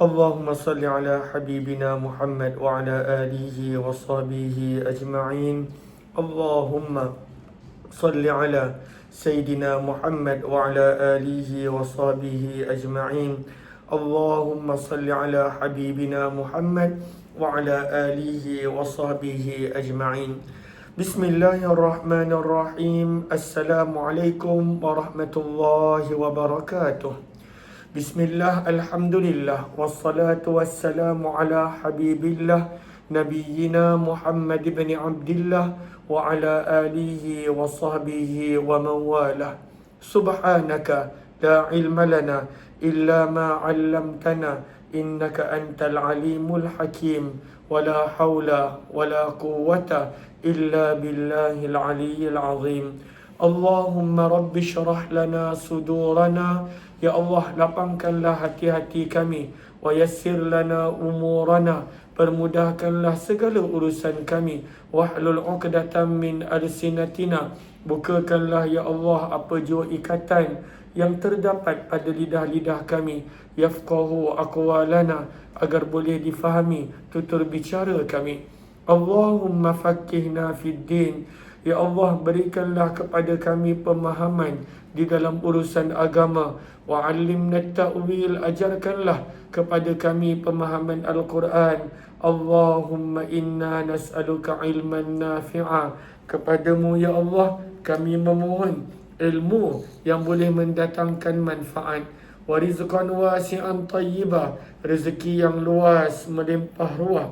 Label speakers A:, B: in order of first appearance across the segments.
A: اللهم صل على حبيبنا محمد وعلى آله وصحبه أجمعين. اللهم صل على سيدنا محمد وعلى آله وصحبه أجمعين. اللهم صل على حبيبنا محمد وعلى آله وصحبه أجمعين. بسم الله الرحمن الرحيم. السلام عليكم ورحمة الله وبركاته. بسم الله الحمد لله والصلاة والسلام على حبيب الله نبينا محمد بن عبد الله وعلى آله وصحبه ومن والاه سبحانك لا علم لنا إلا ما علمتنا إنك أنت العليم الحكيم ولا حول ولا قوة إلا بالله العلي العظيم Allahumma rabbi syrah lana sudurana. Ya Allah lapangkanlah hati-hati kami. Wa yassir lana umurana. Permudahkanlah segala urusan kami. Wahlul uqdatan min arsinatina Bukakanlah Ya Allah apa jua ikatan yang terdapat pada lidah-lidah kami. Yafqahu aqwalana agar boleh difahami tutur bicara kami. Allahumma fakihna fid din ya Allah berikanlah kepada kami pemahaman di dalam urusan agama. Wa 'allimna ta'wil ajarkanlah kepada kami pemahaman al-Quran. Allahumma inna nas'aluka ilman nafi'a. Kepadamu ya Allah kami memohon ilmu yang boleh mendatangkan manfaat. Warizqan wasi'an tayyibah Rezeki yang luas melimpah ruah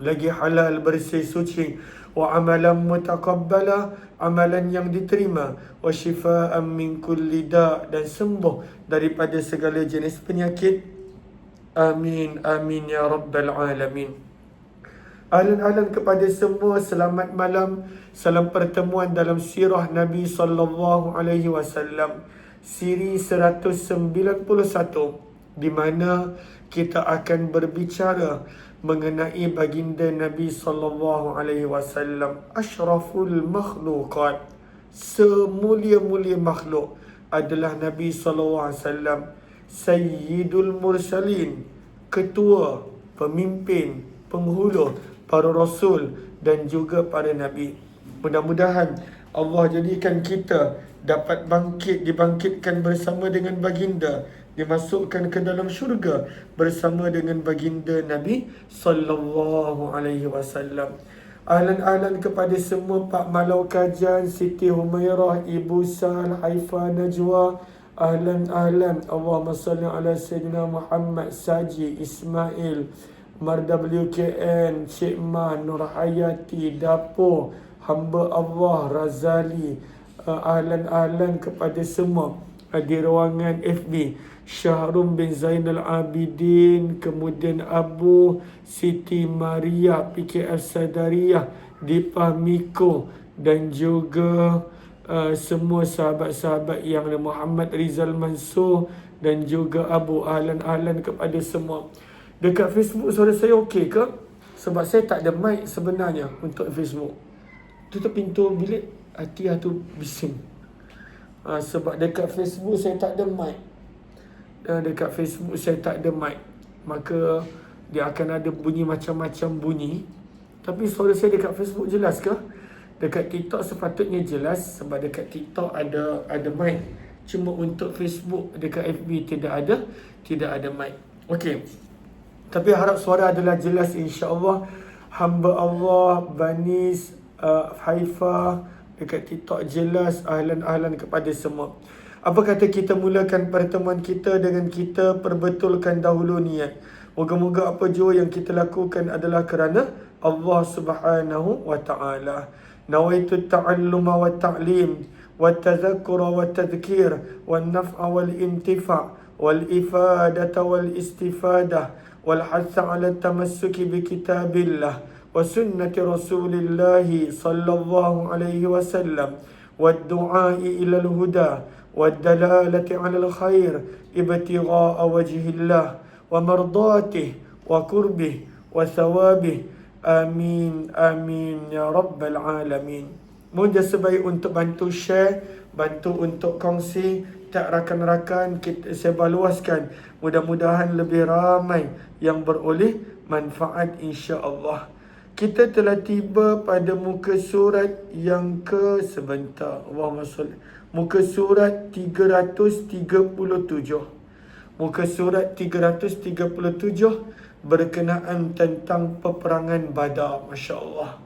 A: Lagi halal bersih suci Wa amalan mutakabbala Amalan yang diterima Wa shifa'an min kulli da' Dan sembuh daripada segala jenis penyakit Amin, amin ya Rabbal Alamin. Ahlan-ahlan kepada semua selamat malam. Salam pertemuan dalam sirah Nabi sallallahu alaihi wasallam. Siri 191 di mana kita akan berbicara mengenai baginda Nabi sallallahu alaihi wasallam asyraful makhluqat semulia-mulia makhluk adalah Nabi sallallahu alaihi wasallam Sayyidul Mursalin Ketua, pemimpin, penghulu para rasul dan juga para nabi. Mudah-mudahan Allah jadikan kita dapat bangkit, dibangkitkan bersama dengan baginda Dimasukkan ke dalam syurga bersama dengan baginda Nabi Sallallahu Alaihi Wasallam. Ahlan-ahlan kepada semua Pak Malau Kajan, Siti Humairah, Ibu Sal, Haifa Najwa, Ahlan ahlan Allahumma salli ala Sayyidina Muhammad Saji Ismail Marda WKN Cik Man Nur Hayati Dapo Hamba Allah Razali. Uh, Ahlan ahlan kepada semua Di ruangan FB Syahrum bin Zainal Abidin Kemudian Abu Siti Maria PKF Sadariyah Dipah Miko Dan juga Uh, semua sahabat-sahabat yang Muhammad Rizal Mansur dan juga Abu Ahlan Ahlan kepada semua. Dekat Facebook suara saya okey ke? Sebab saya tak ada mic sebenarnya untuk Facebook. Tutup pintu bilik, hati tu bising. Uh, sebab dekat Facebook saya tak ada mic. Uh, dekat Facebook saya tak ada mic. Maka dia akan ada bunyi macam-macam bunyi. Tapi suara saya dekat Facebook jelas ke? Dekat TikTok sepatutnya jelas sebab dekat TikTok ada ada mic. Cuma untuk Facebook dekat FB tidak ada, tidak ada mic. Okey. Tapi harap suara adalah jelas insya-Allah. Hamba Allah Banis uh, Haifa dekat TikTok jelas ahlan-ahlan kepada semua. Apa kata kita mulakan pertemuan kita dengan kita perbetulkan dahulu niat. Moga-moga apa jua yang kita lakukan adalah kerana Allah Subhanahu wa taala. Nawaitu ta'alluma wa ta'lim wa tadhakkura wa tadhkir wa naf'a wal intifa' wal ifadata wal istifadah wal hasa ala tamassuki bi kitabillah wa sunnati rasulillahi sallallahu alaihi wasallam wa du'a ila al-huda والدلالة على الخير ابتغاء وجه الله ومرضاته وقربه وثوابه Amin, amin, ya Rabbal Alamin. Mohon jasa baik untuk bantu share, bantu untuk kongsi tak rakan-rakan kita sebar luaskan. Mudah-mudahan lebih ramai yang beroleh manfaat insya-Allah. Kita telah tiba pada muka surat yang ke sebentar. Allahumma salli. Muka surat 337. Muka surat 337 berkenaan tentang peperangan Badar. Masya-Allah.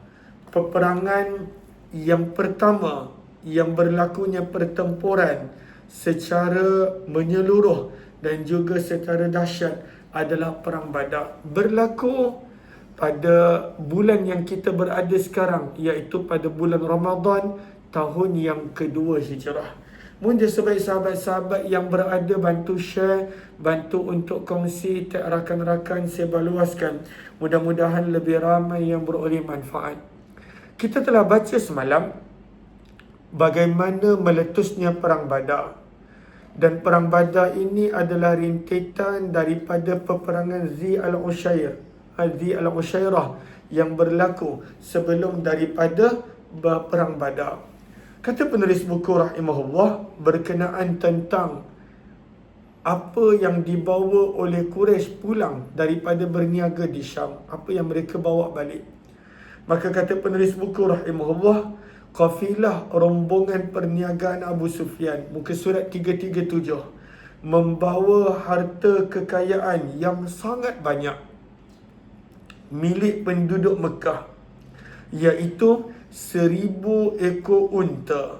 A: Peperangan yang pertama yang berlakunya pertempuran secara menyeluruh dan juga secara dahsyat adalah perang Badar. Berlaku pada bulan yang kita berada sekarang iaitu pada bulan Ramadan tahun yang kedua hijrah. Mungkin sebaik sahabat-sahabat yang berada bantu share, bantu untuk kongsi tak rakan-rakan sebarluaskan. Mudah-mudahan lebih ramai yang beroleh manfaat. Kita telah baca semalam bagaimana meletusnya perang Badar. Dan perang Badar ini adalah rintitan daripada peperangan Zi al-Ushair Adi al-Ushairah yang berlaku sebelum daripada perang Badar. Kata penulis buku rahimahullah berkenaan tentang apa yang dibawa oleh Quraisy pulang daripada berniaga di Syam, apa yang mereka bawa balik. Maka kata penulis buku rahimahullah, kafilah rombongan perniagaan Abu Sufyan, muka surat 337, membawa harta kekayaan yang sangat banyak milik penduduk Mekah iaitu seribu ekor unta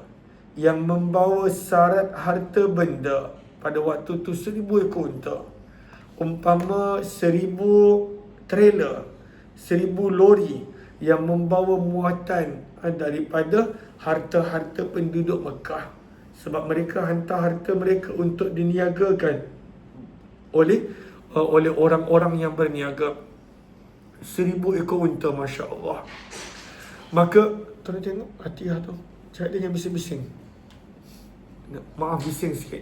A: yang membawa syarat harta benda pada waktu tu seribu ekor unta. Umpama seribu trailer seribu lori yang membawa muatan eh, daripada harta-harta penduduk Mekah. Sebab mereka hantar harta mereka untuk diniagakan oleh uh, oleh orang-orang yang berniaga. Seribu ekor unta Masya Allah Maka Tuan tengok hati tu. Cakap dia yang bising-bising. Maaf bising sikit.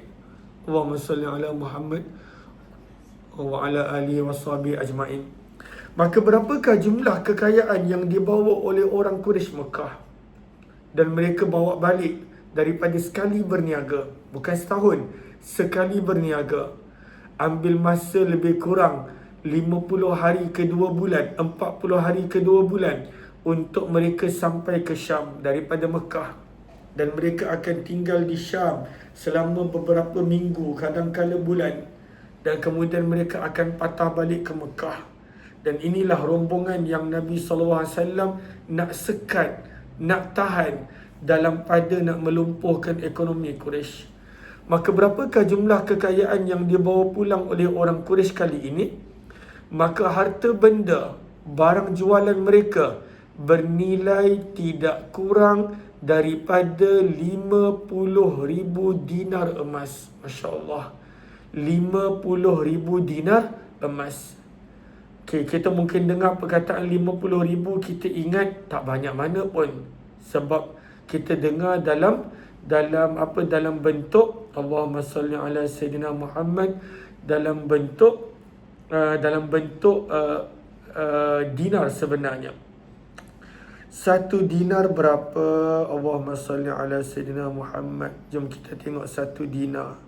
A: Allahumma salli ala Muhammad Wa ala alihi wa sahbihi ajma'in. Maka berapakah jumlah kekayaan yang dibawa oleh orang Quraisy Mekah? Dan mereka bawa balik daripada sekali berniaga. Bukan setahun Sekali berniaga. Ambil masa lebih kurang 50 hari kedua bulan 40 hari kedua bulan untuk mereka sampai ke Syam daripada Mekah. Dan mereka akan tinggal di Syam selama beberapa minggu kadang-kala bulan. Dan kemudian mereka akan patah balik ke Mekah. Dan inilah rombongan yang Nabi SAW nak sekat nak tahan dalam pada nak melumpuhkan ekonomi Quraisy. Maka berapakah jumlah kekayaan yang dibawa pulang oleh orang Quraisy kali ini? Maka harta benda barang jualan mereka bernilai tidak kurang daripada 50 ribu dinar emas. Masya Allah. 50 ribu dinar emas. Okay, kita mungkin dengar perkataan 50 ribu, kita ingat tak banyak mana pun. Sebab kita dengar dalam dalam apa dalam bentuk Allahumma salli ala Sayyidina Muhammad dalam bentuk Uh, dalam bentuk uh, uh, dinar sebenarnya. Satu dinar berapa? Allahumma salli ala Sayyidina Muhammad. Jom kita tengok satu dinar.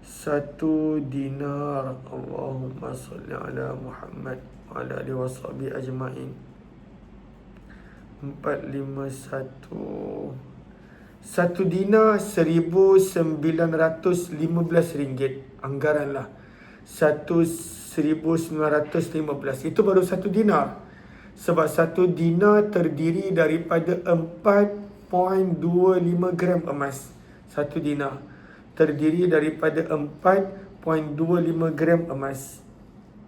A: Satu dinar. Allahumma salli ala Muhammad. Wa ala alihi washabi ajma'in. Empat lima satu. Satu dinar seribu sembilan ratus lima belas ringgit. Anggaran lah. Satu 1915 Itu baru satu dinar Sebab satu dinar terdiri daripada 4.25 gram emas. Satu dinar Terdiri daripada 4.25 gram emas.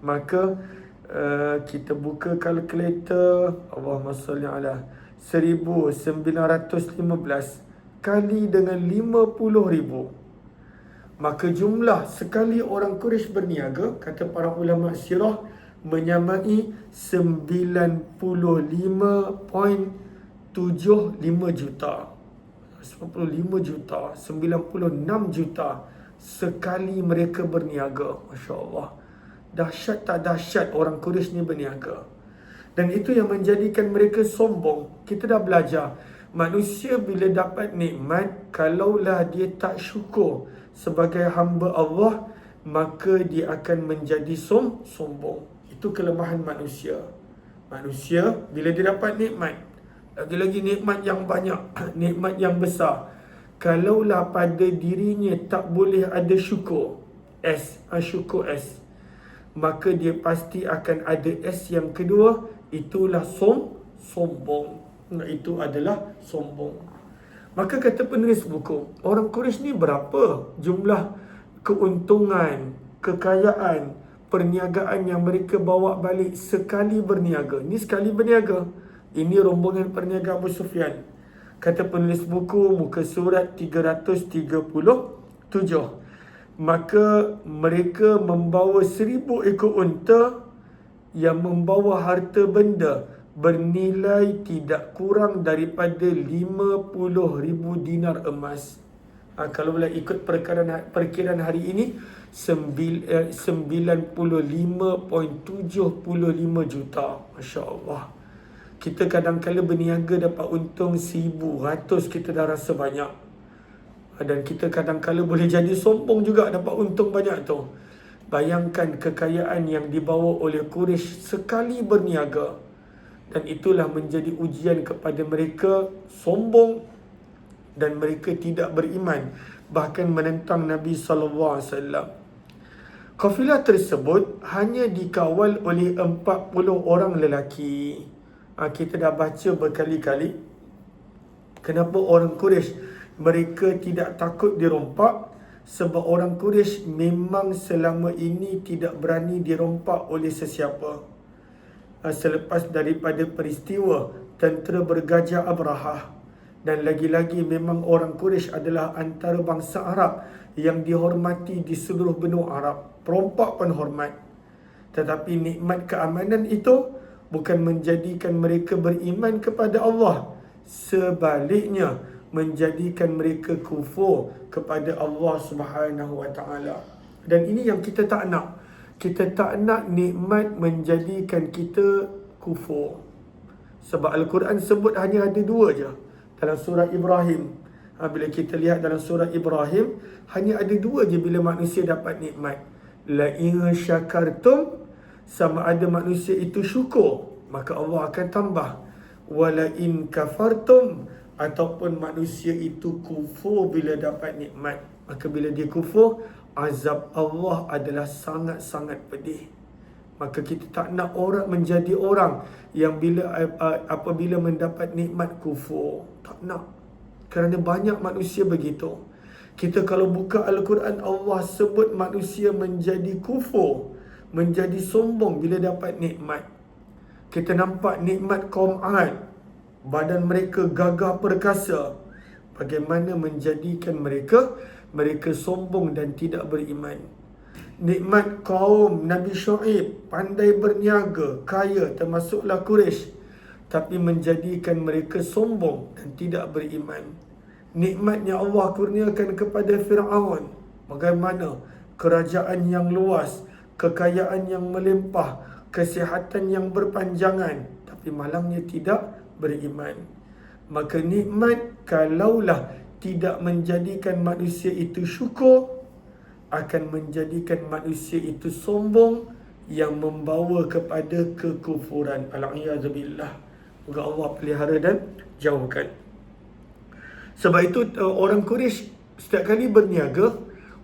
A: Maka uh, Kita buka kalkulator. Allahumma salli ala 1915 Kali dengan 50 ribu. Maka jumlah sekali orang Quraisy berniaga kata para ulama sirah menyamai 95.75 juta. 95 juta 96 juta sekali mereka berniaga masya-Allah. Dahsyat tak dahsyat orang Quraisy ni berniaga. Dan itu yang menjadikan mereka sombong. Kita dah belajar manusia bila dapat nikmat kalaulah dia tak syukur sebagai hamba Allah maka dia akan menjadi som sombong. Itu kelemahan manusia. Manusia bila dia dapat nikmat, lagi-lagi nikmat yang banyak, nikmat yang besar. Kalaulah pada dirinya tak boleh ada syukur, S, ha, syukur S. Maka dia pasti akan ada S yang kedua, itulah som, sombong. Itu adalah sombong. Maka kata penulis buku, orang Quraisy ni berapa jumlah keuntungan, kekayaan, perniagaan yang mereka bawa balik sekali berniaga. Ini sekali berniaga. Ini rombongan perniagaan Abu Sufyan. Kata penulis buku muka surat 337. Maka mereka membawa seribu ekor unta yang membawa harta benda bernilai tidak kurang daripada 50 ribu dinar emas. Ha, kalau boleh ikut perkiraan, perkiraan hari ini, 95.75 eh, juta. Masya Allah. Kita kadang-kadang berniaga dapat untung 1,100 kita dah rasa banyak. Ha, dan kita kadang-kadang boleh jadi sombong juga dapat untung banyak tu. Bayangkan kekayaan yang dibawa oleh Quraisy sekali berniaga dan itulah menjadi ujian kepada mereka sombong dan mereka tidak beriman bahkan menentang Nabi sallallahu alaihi wasallam. Kafilah tersebut hanya dikawal oleh 40 orang lelaki. Ha, kita dah baca berkali-kali kenapa orang Quraisy mereka tidak takut dirompak sebab orang Quraisy memang selama ini tidak berani dirompak oleh sesiapa. Ah, selepas daripada peristiwa tentera bergajah Abraha dan lagi-lagi memang orang Quraisy adalah antara bangsa Arab yang dihormati di seluruh benua Arab. Perompak pun hormat. Tetapi nikmat keamanan itu bukan menjadikan mereka beriman kepada Allah. Sebaliknya menjadikan mereka kufur kepada Allah Subhanahu wa taala. Dan ini yang kita tak nak. Kita tak nak nikmat menjadikan kita kufur. Sebab Al-Quran sebut hanya ada dua je dalam surah Ibrahim. Ha, bila kita lihat dalam surah Ibrahim, hanya ada dua je bila manusia dapat nikmat. La in syakartum sama ada manusia itu syukur, maka Allah akan tambah. Wala in kafartum ataupun manusia itu kufur bila dapat nikmat. Maka bila dia kufur, azab Allah adalah sangat-sangat pedih. Maka kita tak nak orang menjadi orang yang bila apabila mendapat nikmat kufur. Tak nak. Kerana banyak manusia begitu. Kita kalau buka Al-Quran Allah sebut manusia menjadi kufur. Menjadi sombong bila dapat nikmat. Kita nampak nikmat kaum Ad. Badan mereka gagah perkasa. Bagaimana menjadikan mereka mereka sombong dan tidak beriman. Nikmat kaum Nabi Shu'aib pandai berniaga, kaya termasuklah Quraisy tapi menjadikan mereka sombong dan tidak beriman. Nikmatnya Allah kurniakan kepada Firaun bagaimana kerajaan yang luas, kekayaan yang melimpah, kesihatan yang berpanjangan tapi malangnya tidak beriman. Maka nikmat kalaulah tidak menjadikan manusia itu syukur akan menjadikan manusia itu sombong yang membawa kepada kekufuran. Al-iyazubillah. Moga Allah pelihara dan jauhkan. Sebab itu uh, orang Quraisy setiap kali berniaga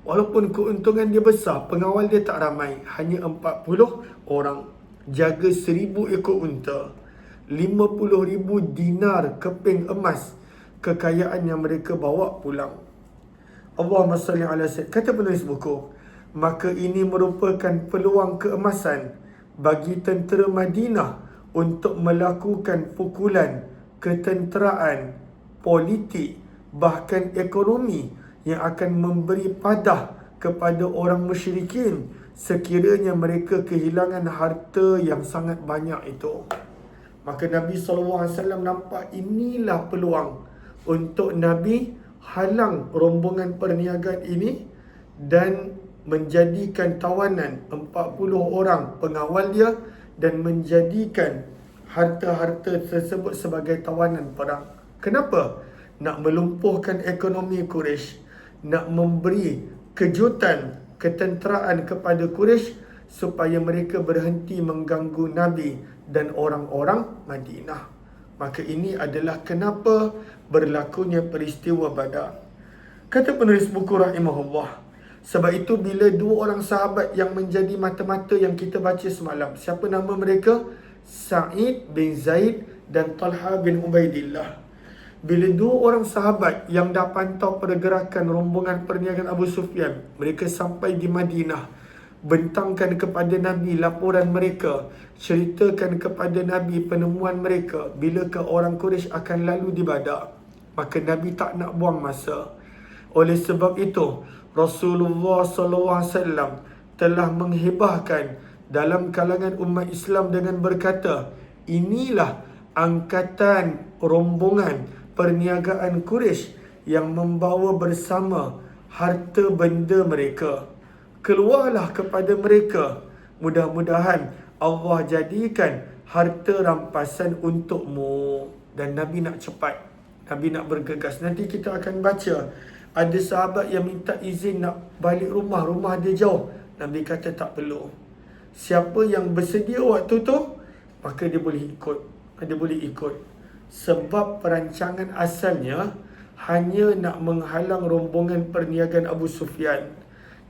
A: walaupun keuntungan dia besar pengawal dia tak ramai hanya 40 orang jaga 1000 ekor unta 50000 dinar keping emas kekayaan yang mereka bawa pulang. Allahumma salli ala sayyid. Kata penulis buku, maka ini merupakan peluang keemasan bagi tentera Madinah untuk melakukan pukulan ketenteraan, politik, bahkan ekonomi yang akan memberi padah kepada orang musyrikin sekiranya mereka kehilangan harta yang sangat banyak itu. Maka Nabi SAW nampak inilah peluang untuk Nabi halang rombongan perniagaan ini dan menjadikan tawanan 40 orang pengawal dia dan menjadikan harta-harta tersebut sebagai tawanan perang. Kenapa? Nak melumpuhkan ekonomi Quraisy, nak memberi kejutan, ketenteraan kepada Quraisy supaya mereka berhenti mengganggu Nabi dan orang-orang Madinah. Maka ini adalah kenapa berlakunya peristiwa Badar. Kata penulis buku rahimahullah, sebab itu bila dua orang sahabat yang menjadi mata-mata yang kita baca semalam, siapa nama mereka? Sa'id bin Zaid dan Talha bin Ubaidillah. Bila dua orang sahabat yang dah pantau pergerakan rombongan perniagaan Abu Sufyan, mereka sampai di Madinah, bentangkan kepada Nabi laporan mereka, ceritakan kepada Nabi penemuan mereka bila ke orang Quraisy akan lalu di Badar. Maka Nabi tak nak buang masa. Oleh sebab itu, Rasulullah SAW telah menghibahkan dalam kalangan umat Islam dengan berkata, inilah angkatan rombongan perniagaan Quraisy yang membawa bersama harta benda mereka keluarlah kepada mereka. Mudah-mudahan Allah jadikan harta rampasan untukmu. Dan Nabi nak cepat. Nabi nak bergegas. Nanti kita akan baca. Ada sahabat yang minta izin nak balik rumah. Rumah dia jauh. Nabi kata tak perlu. Siapa yang bersedia waktu tu, maka dia boleh ikut. Dia boleh ikut. Sebab perancangan asalnya hanya nak menghalang rombongan perniagaan Abu Sufyan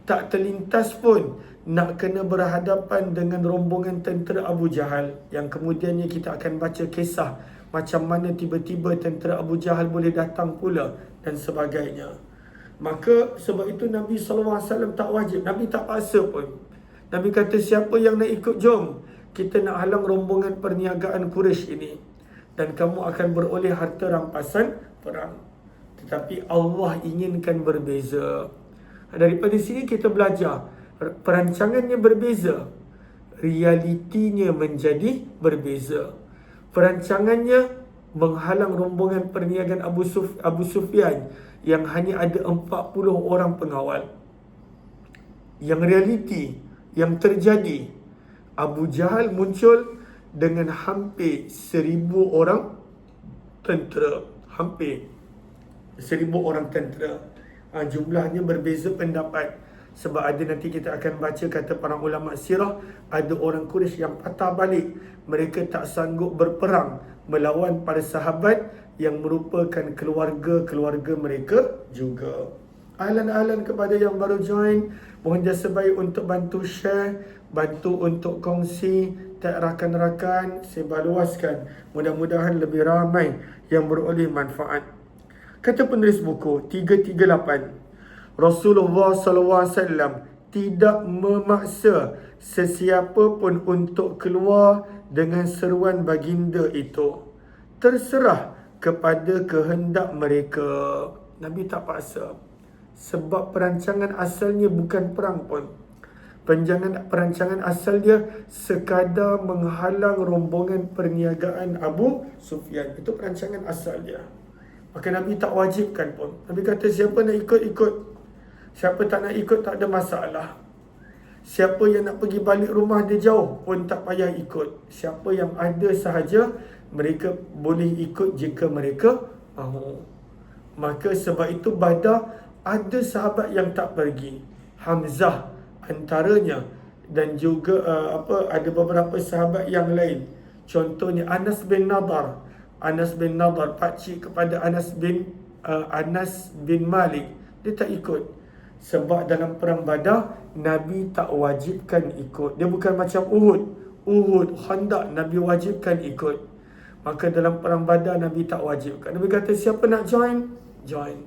A: tak terlintas pun nak kena berhadapan dengan rombongan tentera Abu Jahal yang kemudiannya kita akan baca kisah macam mana tiba-tiba tentera Abu Jahal boleh datang pula dan sebagainya. Maka sebab itu Nabi SAW tak wajib. Nabi tak paksa pun. Nabi kata siapa yang nak ikut jom. Kita nak halang rombongan perniagaan Quraisy ini. Dan kamu akan beroleh harta rampasan perang. Tetapi Allah inginkan berbeza. Daripada sini kita belajar perancangannya berbeza. Realitinya menjadi berbeza. Perancangannya menghalang rombongan perniagaan Abu, Suf, Abu Sufyan yang hanya ada 40 orang pengawal. Yang realiti yang terjadi Abu Jahal muncul dengan hampir seribu orang tentera. Hampir seribu orang tentera ha, jumlahnya berbeza pendapat. Sebab ada nanti kita akan baca kata para ulama sirah ada orang Quraisy yang patah balik. Mereka tak sanggup berperang melawan para sahabat yang merupakan keluarga-keluarga mereka juga. Ahlan-ahlan kepada yang baru join. Mohon jasa baik untuk bantu share bantu untuk kongsi tak rakan-rakan sebarluaskan mudah-mudahan lebih ramai yang beroleh manfaat Kata penulis buku 338 Rasulullah SAW tidak memaksa sesiapa pun untuk keluar dengan seruan baginda itu. Terserah kepada kehendak mereka. Nabi tak paksa. Sebab perancangan asalnya bukan perang pun. Penjangan perancangan asal dia sekadar menghalang rombongan perniagaan Abu Sufyan. Itu perancangan asal dia. Maka Nabi tak wajibkan pun. Nabi kata siapa nak ikut, ikut. Siapa tak nak ikut, tak ada masalah. Siapa yang nak pergi balik rumah dia jauh pun tak payah ikut. Siapa yang ada sahaja, mereka boleh ikut jika mereka mahu. Maka sebab itu Badar ada sahabat yang tak pergi. Hamzah antaranya dan juga uh, apa ada beberapa sahabat yang lain. Contohnya Anas bin Nadar Anas bin Nadar pakcik kepada Anas bin uh, Anas bin Malik. Dia tak ikut. Sebab dalam perang Badar Nabi tak wajibkan ikut. Dia bukan macam Uhud. Uhud Khandaq Nabi wajibkan ikut. Maka dalam perang Badar Nabi tak wajibkan. Nabi kata siapa nak join? Join.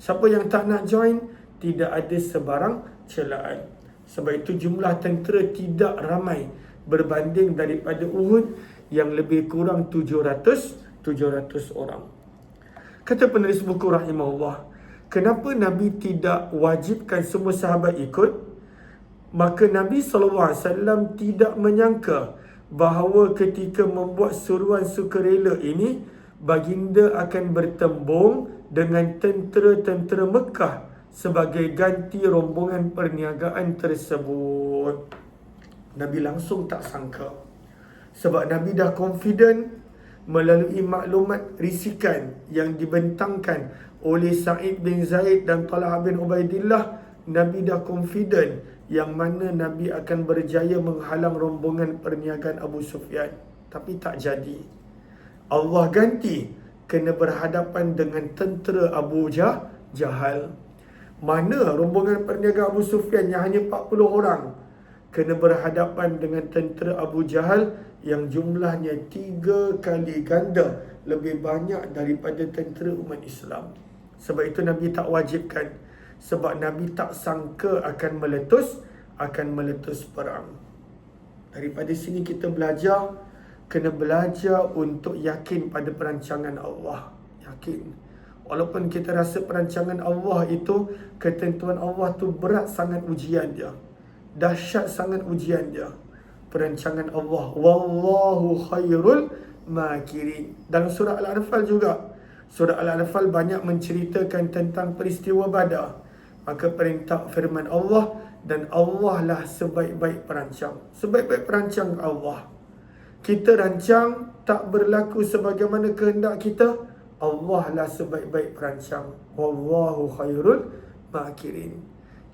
A: Siapa yang tak nak join? Tidak ada sebarang celaan. Sebab itu jumlah tentera tidak ramai berbanding daripada Uhud yang lebih kurang 700 700 orang. Kata penulis buku rahimahullah, kenapa Nabi tidak wajibkan semua sahabat ikut? Maka Nabi SAW tidak menyangka bahawa ketika membuat suruhan sukarela ini, baginda akan bertembung dengan tentera-tentera Mekah sebagai ganti rombongan perniagaan tersebut. Nabi langsung tak sangka. Sebab Nabi dah confident melalui maklumat risikan yang dibentangkan oleh Sa'id bin Zaid dan Talha bin Ubaidillah Nabi dah confident yang mana Nabi akan berjaya menghalang rombongan perniagaan Abu Sufyan. Tapi tak jadi. Allah ganti kena berhadapan dengan tentera Abu Jah, Jahal. Mana rombongan perniagaan Abu Sufyan yang hanya 40 orang kena berhadapan dengan tentera Abu Jahal yang jumlahnya tiga kali ganda lebih banyak daripada tentera umat Islam. Sebab itu Nabi tak wajibkan sebab Nabi tak sangka akan meletus akan meletus perang. Daripada sini kita belajar kena belajar untuk yakin pada perancangan Allah. Yakin. Walaupun kita rasa perancangan Allah itu ketentuan Allah tu berat sangat ujian dia. Dahsyat sangat ujian dia. Perancangan Allah wallahu khairul makirin. Dalam surah Al-Anfal juga. Surah Al-Anfal banyak menceritakan tentang peristiwa Badar maka perintah firman Allah dan Allah lah sebaik-baik perancang. Sebaik-baik perancang Allah. Kita rancang tak berlaku sebagaimana kehendak kita, Allah lah sebaik-baik perancang. Wallahu khairul makirin.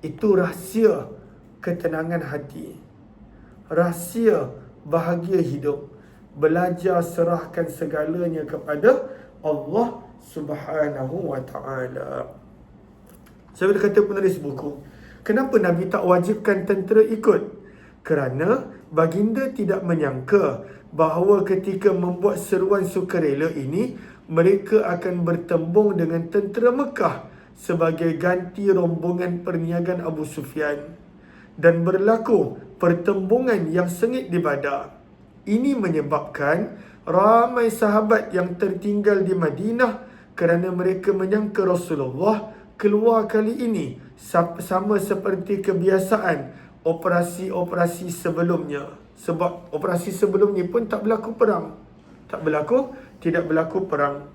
A: Itu rahsia ketenangan hati. Rahsia bahagia hidup. Belajar serahkan segalanya kepada Allah Subhanahu wa taala. Saya kata penulis buku. Kenapa Nabi tak wajibkan tentera ikut? Kerana baginda tidak menyangka bahawa ketika membuat seruan sukarela ini, mereka akan bertembung dengan tentera Mekah sebagai ganti rombongan perniagaan Abu Sufyan. Dan berlaku pertembungan yang sengit di Badar. Ini menyebabkan ramai sahabat yang tertinggal di Madinah kerana mereka menyangka Rasulullah keluar kali ini sama seperti kebiasaan operasi-operasi sebelumnya. Sebab operasi sebelumnya pun tak berlaku perang. Tak berlaku, tidak berlaku perang.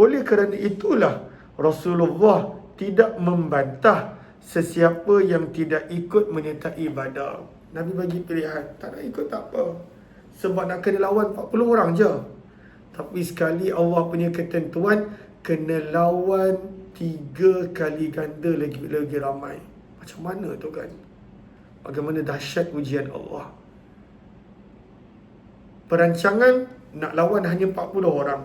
A: Oleh kerana itulah Rasulullah tidak membantah sesiapa yang tidak ikut menyertai ibadah. Nabi bagi pilihan, tak nak ikut tak apa. Sebab nak kena lawan 40 orang je. Tapi sekali Allah punya ketentuan, kena lawan tiga kali ganda lagi lagi ramai. Macam mana tu kan? Bagaimana dahsyat ujian Allah. Perancangan nak lawan hanya 40 orang.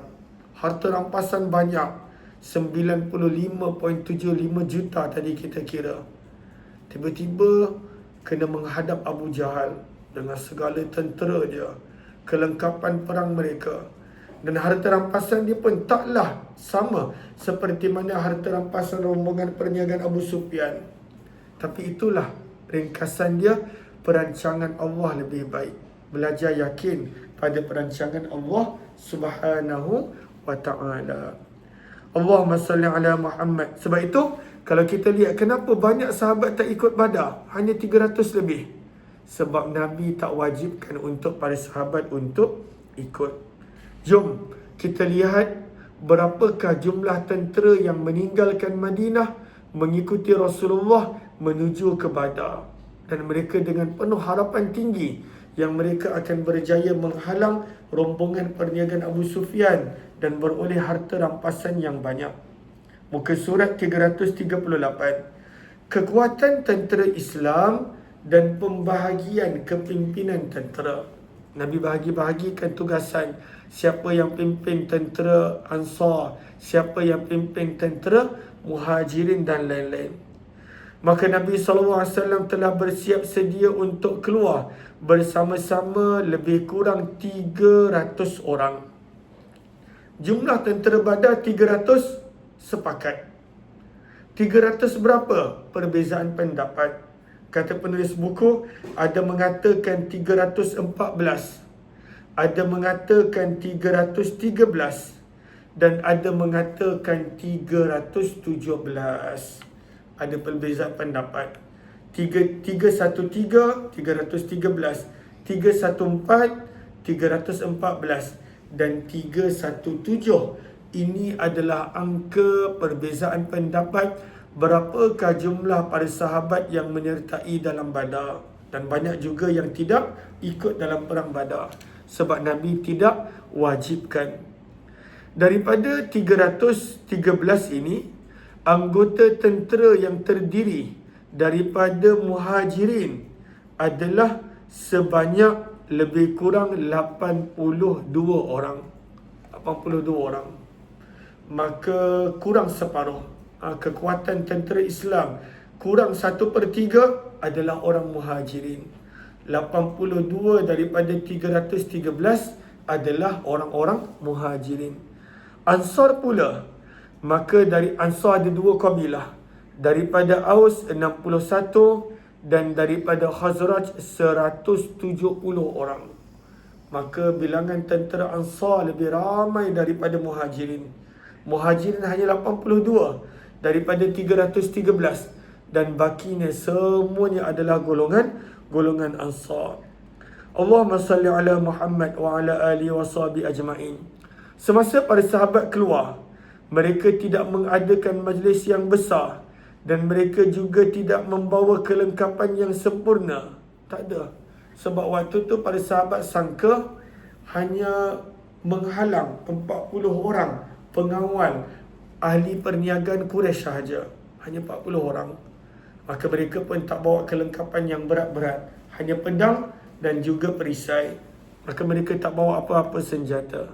A: Harta rampasan banyak. 95.75 juta tadi kita kira. Tiba-tiba kena menghadap Abu Jahal dengan segala tentera dia. Kelengkapan perang mereka dan harta rampasan dia pun taklah sama seperti mana harta rampasan rombongan perniagaan Abu Sufyan. Tapi itulah ringkasan dia perancangan Allah lebih baik. Belajar yakin pada perancangan Allah Subhanahu wa taala. Allahumma salli ala Muhammad. Sebab itu kalau kita lihat kenapa banyak sahabat tak ikut Badar, hanya 300 lebih. Sebab Nabi tak wajibkan untuk para sahabat untuk ikut Jom kita lihat berapakah jumlah tentera yang meninggalkan Madinah mengikuti Rasulullah menuju ke Badar. Dan mereka dengan penuh harapan tinggi yang mereka akan berjaya menghalang rombongan perniagaan Abu Sufyan dan beroleh harta rampasan yang banyak. Muka surat 338. Kekuatan tentera Islam dan pembahagian kepimpinan tentera. Nabi bahagi-bahagikan tugasan siapa yang pimpin tentera Ansar, siapa yang pimpin tentera Muhajirin dan lain-lain. Maka Nabi SAW telah bersiap sedia untuk keluar bersama-sama lebih kurang 300 orang. Jumlah tentera Badar 300 sepakat. 300 berapa? Perbezaan pendapat. Kata penulis buku, ada mengatakan 314 ada mengatakan 313 dan ada mengatakan 317 ada perbezaan pendapat 313 313 314 314 dan 317 ini adalah angka perbezaan pendapat berapakah jumlah para sahabat yang menyertai dalam badar dan banyak juga yang tidak ikut dalam perang badar sebab Nabi tidak wajibkan. Daripada 313 ini, anggota tentera yang terdiri daripada muhajirin adalah sebanyak lebih kurang 82 orang. 82 orang. Maka kurang separuh ha, kekuatan tentera Islam kurang satu per tiga adalah orang muhajirin. 82 daripada 313 adalah orang-orang muhajirin. Ansar pula, maka dari Ansar ada dua kabilah. Daripada Aus 61 dan daripada Khazraj 170 orang. Maka bilangan tentera Ansar lebih ramai daripada Muhajirin. Muhajirin hanya 82 daripada 313 dan bakinya semuanya adalah golongan golongan Ansar. Allahumma salli ala Muhammad wa ala ali wa sahbihi ajma'in. Semasa para sahabat keluar, mereka tidak mengadakan majlis yang besar dan mereka juga tidak membawa kelengkapan yang sempurna. Tak ada. Sebab waktu tu para sahabat sangka hanya menghalang 40 orang pengawal ahli perniagaan Quraisy sahaja. Hanya 40 orang. Maka mereka pun tak bawa kelengkapan yang berat-berat. Hanya pedang dan juga perisai. Maka mereka tak bawa apa-apa senjata.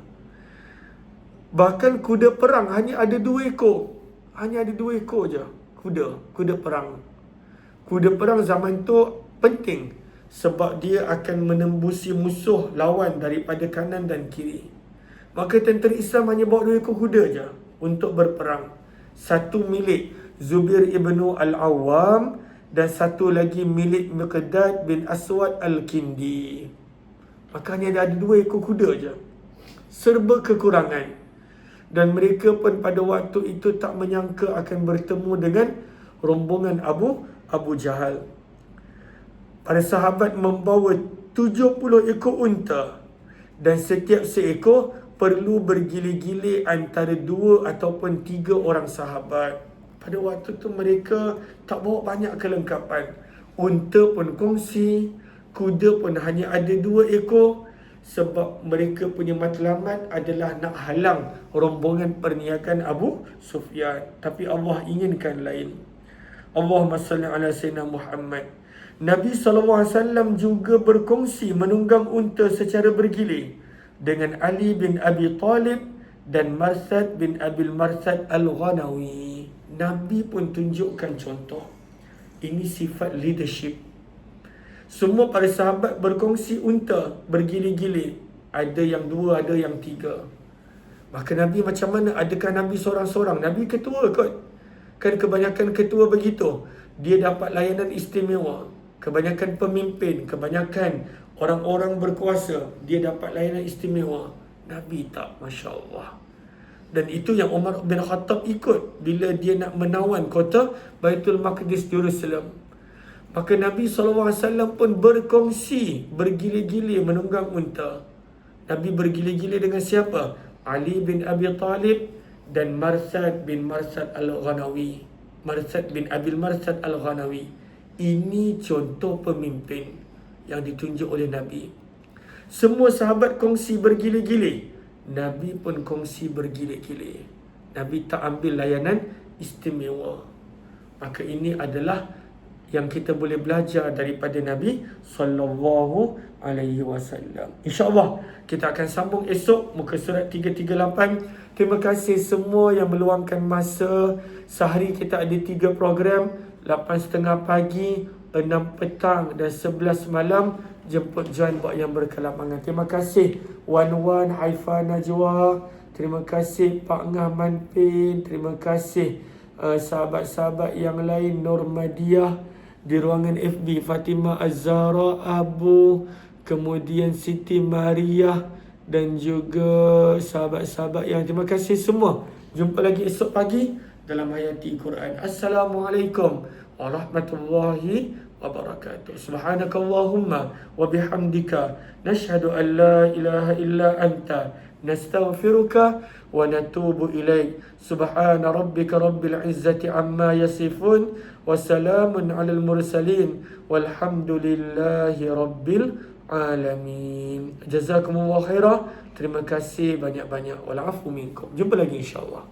A: Bahkan kuda perang hanya ada dua ekor. Hanya ada dua ekor je kuda, kuda perang. Kuda perang zaman tu penting sebab dia akan menembusi musuh lawan daripada kanan dan kiri. Maka tentera Islam hanya bawa dua ekor kuda je untuk berperang. Satu milik Zubir ibnu Al-Awwam dan satu lagi milik Miqdad bin Aswad Al-Kindi. Maka hanya ada dua ekor kuda je. Serba kekurangan dan mereka pun pada waktu itu tak menyangka akan bertemu dengan rombongan Abu Abu Jahal. Para sahabat membawa 70 ekor unta dan setiap seekor perlu bergili-gili antara dua ataupun tiga orang sahabat. Pada waktu itu mereka tak bawa banyak kelengkapan. Unta pun kongsi, kuda pun hanya ada dua ekor sebab mereka punya matlamat adalah nak halang rombongan perniagaan Abu Sufyan tapi Allah inginkan lain Allahumma salli ala sayyidina Muhammad Nabi SAW juga berkongsi menunggang unta secara bergilir dengan Ali bin Abi Talib dan Marsad bin Abil Marsad Al-Ghanawi. Nabi pun tunjukkan contoh. Ini sifat leadership semua para sahabat berkongsi unta bergili-gili. Ada yang dua, ada yang tiga. Maka Nabi macam mana? Adakah Nabi seorang-seorang? Nabi ketua kot. Kan kebanyakan ketua begitu. Dia dapat layanan istimewa. Kebanyakan pemimpin, kebanyakan orang-orang berkuasa, dia dapat layanan istimewa. Nabi tak, Masya Allah. Dan itu yang Umar bin Khattab ikut bila dia nak menawan kota Baitul Maqdis Jerusalem. Maka Nabi SAW pun berkongsi bergili-gili menunggang unta. Nabi bergili-gili dengan siapa? Ali bin Abi Talib dan Marsad bin Marsad Al-Ghanawi. Marsad bin Abil Marsad Al-Ghanawi. Ini contoh pemimpin yang ditunjuk oleh Nabi. Semua sahabat kongsi bergili-gili. Nabi pun kongsi bergili-gili. Nabi tak ambil layanan istimewa. Maka ini adalah yang kita boleh belajar daripada Nabi sallallahu alaihi wasallam. Insya-Allah kita akan sambung esok muka surat 338. Terima kasih semua yang meluangkan masa. Sehari kita ada tiga program, 8.30 pagi, 6 petang dan 11 malam jemput join buat yang berkelapangan. Terima kasih Wan Wan Haifa Najwa. Terima kasih Pak Ngah Manpin. Terima kasih uh, sahabat-sahabat yang lain Normadiah di ruangan FB Fatimah Azhara Abu kemudian Siti Maria dan juga sahabat-sahabat yang terima kasih semua. Jumpa lagi esok pagi dalam hayati Quran. Assalamualaikum warahmatullahi wabarakatuh. Subhanakallahumma wa bihamdika. Nashhadu an la ilaha illa anta nastaghfiruka wa natubu ilaik subhana rabbika rabbil izzati amma yasifun وسلام على المرسلين والحمد لله رب العالمين جزاكم الله خيرا terima kasih banyak-banyak wal afu minkum jumpa lagi insyaallah